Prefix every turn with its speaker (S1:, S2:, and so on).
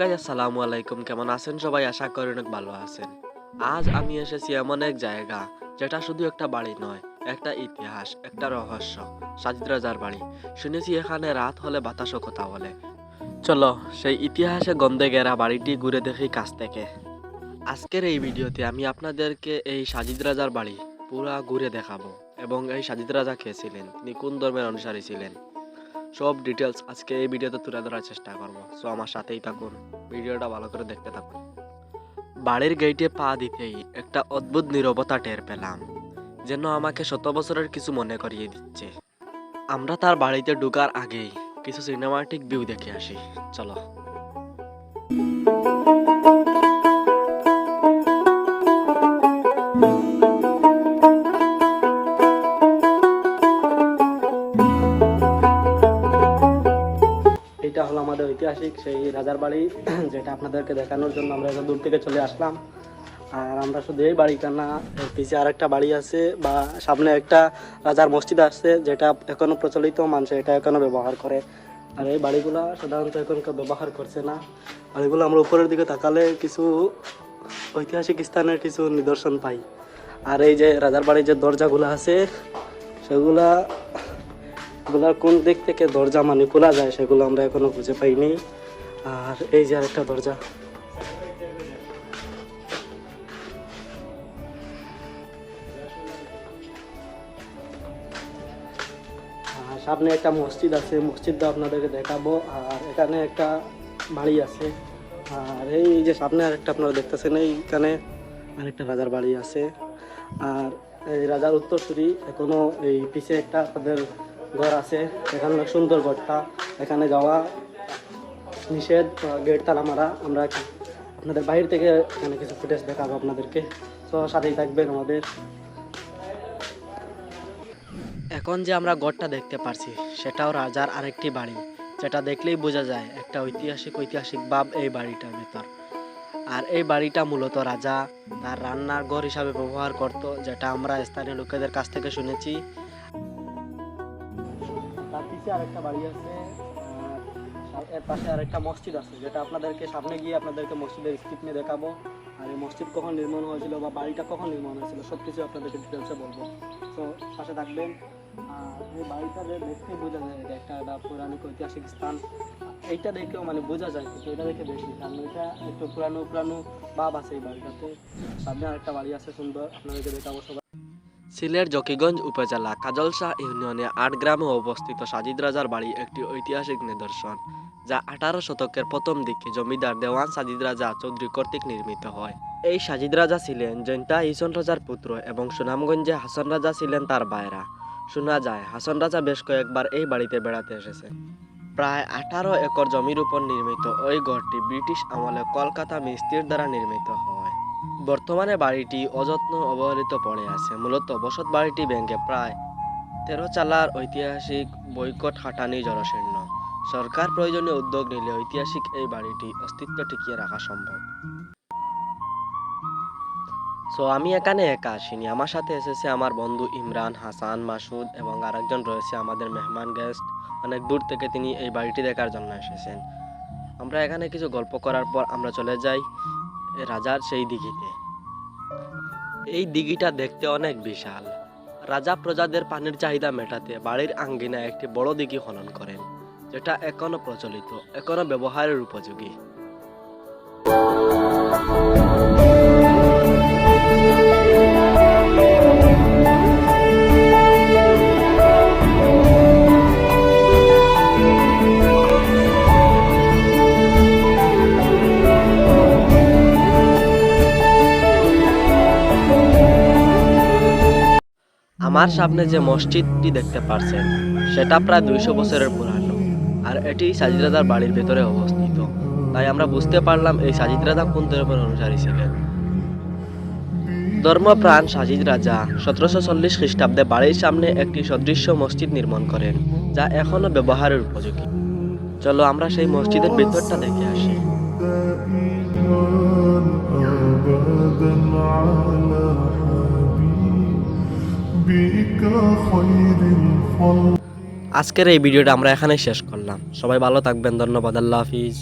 S1: গাই আসসালামু আলাইকুম। কেমন আছেন সবাই? আশা করি অনেক ভালো আছেন। আজ আমি এসেছি এমন এক জায়গা যেটা শুধু একটা বাড়ি নয়, একটা ইতিহাস, একটা রহস্য, সাজিদ রাজার বাড়ি। শুনেছি এখানে রাত হলে বাতাসও কথা বলে। চলো, সেই ইতিহাসে গন্ধে গেরা বাড়িটি ঘুরে দেখি কাছ থেকে। আজকের এই ভিডিওতে আমি আপনাদেরকে এই সাজিদ রাজার বাড়ি পুরা ঘুরে দেখাবো এবং এই সাজিদ রাজা কে ছিলেন তিনি কোন ধর্মের অনুসারী ছিলেন। সব ডিটেলস আজকে এই ভিডিওতে তুলে ধরার চেষ্টা করব। সো আমার সাথেই থাকুন। ভিডিওটা ভালো করে দেখতে থাকুন। বাড়ির গেটে পা দিতেই একটা অদ্ভুত নীরবতা টের পেলাম, যেন আমাকে শত বছরের কিছু মনে করিয়ে দিচ্ছে। আমরা তার বাড়িতে ঢুকার আগেই কিছু সিনেমাটিক ভিউ দেখে আসি। চলো। এটা হলো আমাদের ঐতিহাসিক সেই রাজার বাড়ি, যেটা আপনাদেরকে দেখানোর জন্য আমরা এত দূর থেকে চলে আসলাম। আর আমরা শুধু এই বাড়িটা না পিছিয়ে আরেকটা বাড়ি আছে বা সামনে একটা রাজার মসজিদ আছে, যেটা এখনও প্রচলিত, মানুষ এটা এখনও ব্যবহার করে। আর এই বাড়িগুলো সাধারণত এখন কেউ ব্যবহার করছে না। বাড়িগুলো আমরা উপরের দিকে তাকালে কিছু ঐতিহাসিক স্থানের কিছু নিদর্শন পাই। আর এই যে রাজার বাড়ির যে দরজাগুলো আছে, সেগুলা এগুলার কোন দিক থেকে দরজা মানে খোলা যায় সেগুলো আমরা এখনও খুঁজে পাইনি। আর এই যে আরেকটা দরজা। সামনে একটা মসজিদ আছে, মসজিদটা আপনাদেরকে দেখাবো। আর এখানে একটা বাড়ি আছে। আর এই যে সামনে আরেকটা আপনারা দেখতেছেন, এইখানে আরেকটা রাজার বাড়ি আছে। আর এই রাজার উত্তরসূরি এখনও এই পিছে একটা তাদের ঘর আছে, এখানে অনেক সুন্দর ঘরটা। এখানে যাওয়া নিষেধ গেট, তালা মারা। আমরা আপনাদের বাইরে থেকে এখানে কিছু ফুটেজ দেখাবো আপনাদেরকে। তো সাথেই থাকবেন আমাদের। এখন যে আমরা গড়টা দেখতে পারছি, সেটাও রাজার আরেকটি বাড়ি। যেটা দেখলেই বোঝা যায়, একটা ঐতিহাসিক ঐতিহাসিক ভাব এই বাড়িটার ভেতর। আর এই বাড়িটা মূলত রাজা তার রান্নার ঘর হিসাবে ব্যবহার করত, যেটা আমরা স্থানীয় লোকেদের কাছ থেকে শুনেছি। তার আরেকটা বাড়ি আছে এর পাশে আরেকটা মসজিদ আছে, যেটা আপনাদেরকে সামনে গিয়ে আপনাদেরকে মসজিদের স্কিপ নিয়ে দেখাবো। আর এই মসজিদ কখন নির্মাণ হয়েছিল বা বাড়িটা কখন নির্মাণ হয়েছিল সব কিছু আপনাদেরকে ডিটেলসে বলব। তো পাশে থাকবেন। আর এই বাড়িটা যে দেখতে বোঝা যায়, এটা একটা একটা পৌরাণিক ঐতিহাসিক স্থান। এইটা দেখেও মানে বোঝা যায়, কিন্তু এটা দেখে বেশি, কারণ এটা একটু পুরানো পুরানো ভাব আছে এই বাড়িটাতে। সামনে আরেকটা বাড়ি আছে, সুন্দর, আপনাদেরকে দেখাবো সবাই সিলেট জকিগঞ্জ উপজেলা কাজলশাহ ইউনিয়নে আট গ্রামে অবস্থিত সাজিদ রাজার বাড়ি একটি ঐতিহাসিক নিদর্শন, যা আঠারো শতকের প্রথম দিকে জমিদার দেওয়ান সাজিদ রাজা চৌধুরী কর্তৃক নির্মিত হয়। এই সাজিদ রাজা ছিলেন জৈন্তা ইসন রাজার পুত্র এবং সুনামগঞ্জে হাসন রাজা ছিলেন তার বায়রা শোনা যায়, হাসন রাজা বেশ কয়েকবার এই বাড়িতে বেড়াতে এসেছে। প্রায় আঠারো একর জমির উপর নির্মিত ওই ঘরটি ব্রিটিশ আমলে কলকাতা মিস্ত্রির দ্বারা নির্মিত হয়। বর্তমানে বাড়িটি অযত্ন অবহেলিত পড়ে আছে। মূলত বসত বাড়িটি ভেঙে প্রায় তেরো চালার ঐতিহাসিক বৈকট হাঁটানি জনশীর্ণ সরকার প্রয়োজনীয় উদ্যোগ নিলে ঐতিহাসিক এই বাড়িটি অস্তিত্ব টিকিয়ে রাখা সম্ভব। সো, আমি এখানে একা আসিনি। আমার সাথে এসেছে আমার বন্ধু ইমরান, হাসান, মাসুদ এবং আরেকজন রয়েছে আমাদের মেহমান গেস্ট অনেক দূর থেকে তিনি এই বাড়িটি দেখার জন্য এসেছেন। আমরা এখানে কিছু গল্প করার পর আমরা চলে যাই। রাজার সেই দিঘিতে। এই দিঘিটা দেখতে অনেক বিশাল। রাজা প্রজাদের পানির চাহিদা মেটাতে বাড়ির আঙ্গিনা একটি বড় দিঘি খনন করেন, যেটা এখনও প্রচলিত, এখনও ব্যবহারের উপযোগী। আমার সামনে যে মসজিদটি দেখতে পারছেন সেটা প্রায় দুইশো বছরের পুরানো আর এটি সাজিদ রাজার বাড়ির ভেতরে অবস্থিত তাই আমরা বুঝতে পারলাম এই সাজিদ রাজা কোন ধর্মের অনুসারী ছিলেন ধর্মপ্রাণ সাজিদ রাজা সতেরোশো চল্লিশ খ্রিস্টাব্দে বাড়ির সামনে একটি সদৃশ্য মসজিদ নির্মাণ করেন যা এখনো ব্যবহারের উপযোগী চলো আমরা সেই মসজিদের ভেতরটা দেখে আসি
S2: أبدا على حبيبك خير الخلق
S1: আজকের এই ভিডিওটা আমরা এখানে শেষ করলাম। সবাই ভালো থাকবেন ধন্যবাদ আল্লাহ হাফিজ।